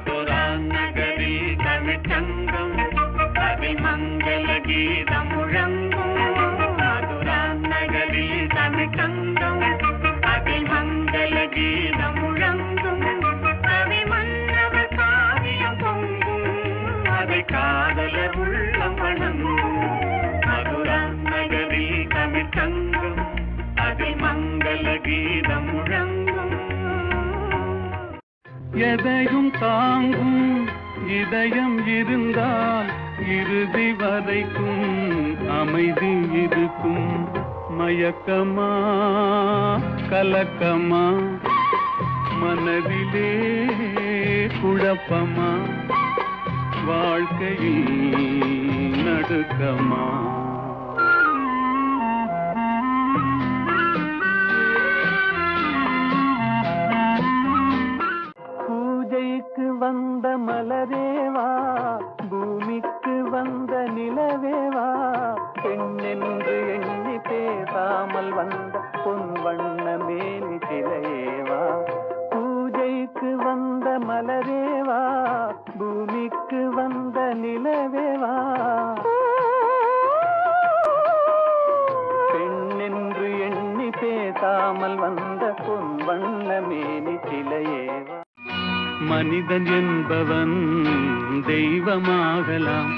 मधुरा नगरी कनचङ्गम् कविमङ्गलगीत எதையும் தாங்கும் இதயம் இருந்தால் இறுதி வரைக்கும் அமைதி இருக்கும். மயக்கமா கலக்கமா மனதிலே குழப்பமா வாழ்க்கையில் நடுக்கமா? மலரேவா பூமிக்கு வந்த நிலவேவா? பெண்ணென்று எண்ணி பேசாமல் வந்த பொன் வண்ண மேனி சிலையேவா? மனிதன் என்பவன் தெய்வமாகலாம்.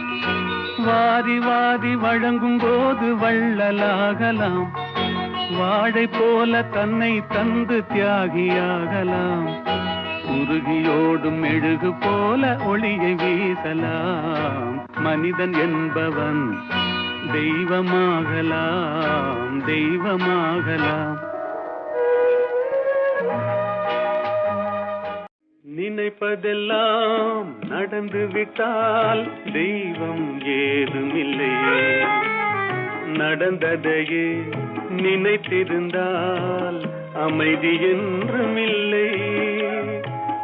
வாரி வாரி வழங்கும் போது வள்ளலாகலாம். வாழை போல தன்னை தந்து தியாகியாகலாம். உருகியோடும் மெழுகு போல ஒளியை வீசலாம். மனிதன் என்பவன் தெய்வமாகலாம் தெய்வமாகலாம். நினைப்பதெல்லாம் நடந்து விட்டால் தெய்வம் ஏதுமில்லையே நடந்ததையே நினைத்திருந்தால் அமைதி என்றும் இல்லை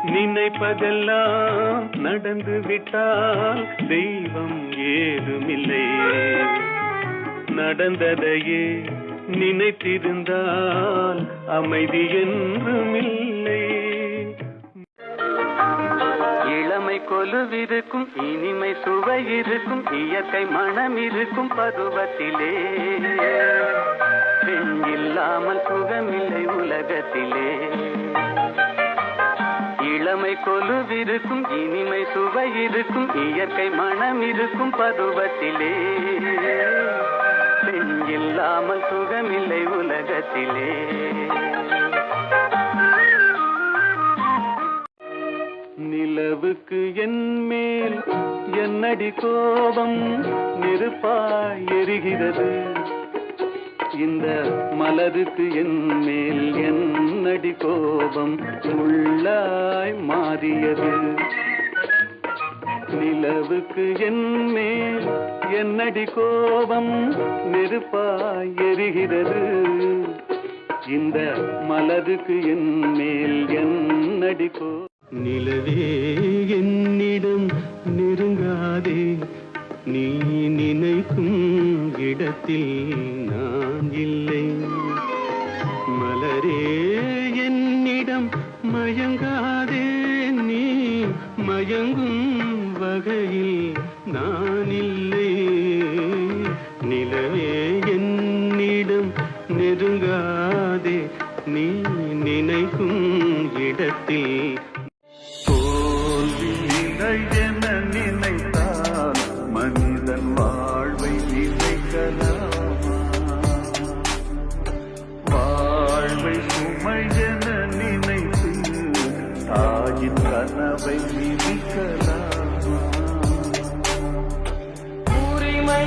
நினைப்பதெல்லாம் நடந்து விட்டால் தெய்வம் ஏதுமில்லை. நடந்ததையே நினைத்திருந்தால் அமைதி என்றும் இல்லை இளமை கொலுவிருக்கும் இனிமை சுவை இருக்கும் இயற்கை மனம் இருக்கும் பருவத்திலே. பெண் இல்லாமல் சுகமில்லை உலகத்திலே. இளமை கொலுவிருக்கும் இனிமை சுவை இருக்கும் இயற்கை மனம் இருக்கும் பருவத்திலே. பெண் இல்லாமல் சுகமில்லை உலகத்திலே. நிலவுக்கு என் மேல் என்னடி கோபம் நெருப்பாய் எரிகிறது. இந்த மலருக்கு என் மேல் என்னடி கோபம்? உள்ளாய் மாறியது. நிலவுக்கு என் மேல் என்னடி கோபம்? நெருப்பாய் எரிகிறது. இந்த மலருக்கு என் மேல் என்னடி கோ நிலவே என்னிடம் நெருங்காதே. நீ நினைக்கும் இடத்தில் நினைக்கும் இடத்தில். தோல்வி என நினைத்தால் மனிதன் வாழ்வை நினைக்கலாமா வாழ்வை சுமை என நினைத்து தாயின் கனவை மிதிக்கலாமா. உரிமை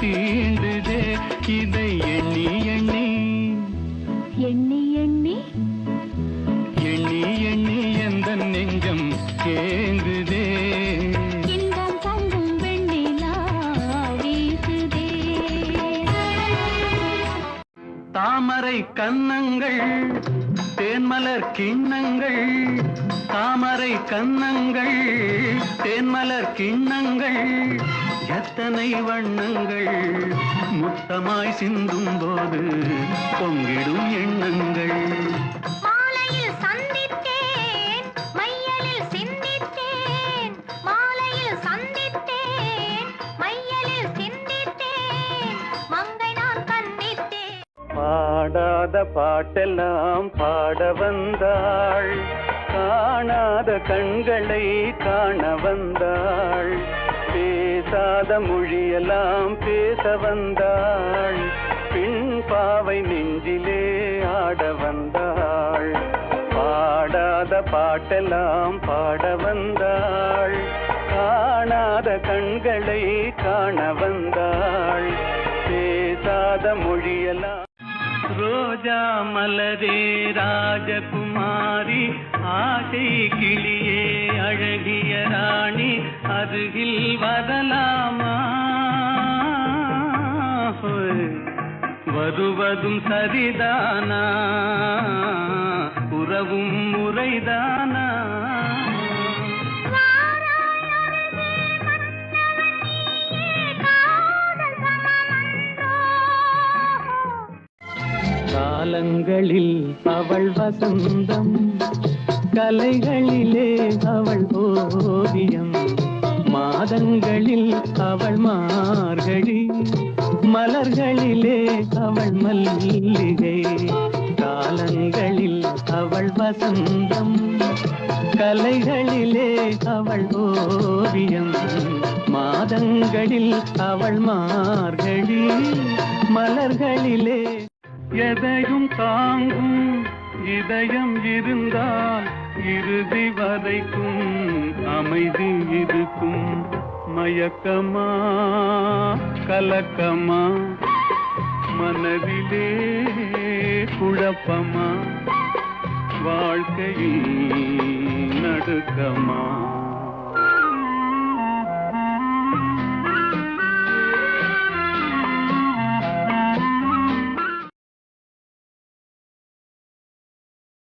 தீண்டுதே. இதை எண்ணி எண்ணி. எண்ணி எண்ணி. எண்ணி எண்ணி எந்த நெஞ்சம் வீசுதே. தாமரை கன்னங்கள் தேன்மலர் கிண்ணங்கள் தாமரை கன்னங்கள் தேன்மலர் கிண்ணங்கள் எத்தனை வண்ணங்கள் முத்தமாய் சிந்தும் போது பொங்கிடும் எண்ணங்கள். மாலையில் சந்தித்தேன் மையலில் சிந்தித்தேன் மாலையில் சந்தித்தேன் மையலில் சிந்தித்தேன் மங்கை நான் கண்ணித்தேன் பாடாத பாட்டெல்லாம் பாட வந்தாள். காணாத கண்களை காண வந்தாள். பேசாத மொழியெல்லாம் பேச வந்தாள். பின் பாவை நெஞ்சிலே ஆட வந்தாள். பாடாத பாட்டெல்லாம் பாட ரோஜா மலரே ராஜகுமாரி ஆசை கிளியே அழகிய ராணி அருகில் வரலாமா? வருவதும் சரிதானா? உறவும் முறைதானா? அவள் வசந்தம். கலைகளிலே அவள் ஓவியம். மாதங்களில் அவள் மார்கழி. மலர்களிலே அவள் மல்லிகை. காலங்களில் அவள் வசந்தம். கலைகளிலே அவள் ஓவியம். மாதங்களில் அவள் மார்கழி. மலர்களிலே எதையும் தாங்கும் இதயம் இருந்தால் இறுதி வரைக்கும் அமைதி இருக்கும். மயக்கமா கலக்கமா மனதிலே குழப்பமா வாழ்க்கையில் நடுக்கமா?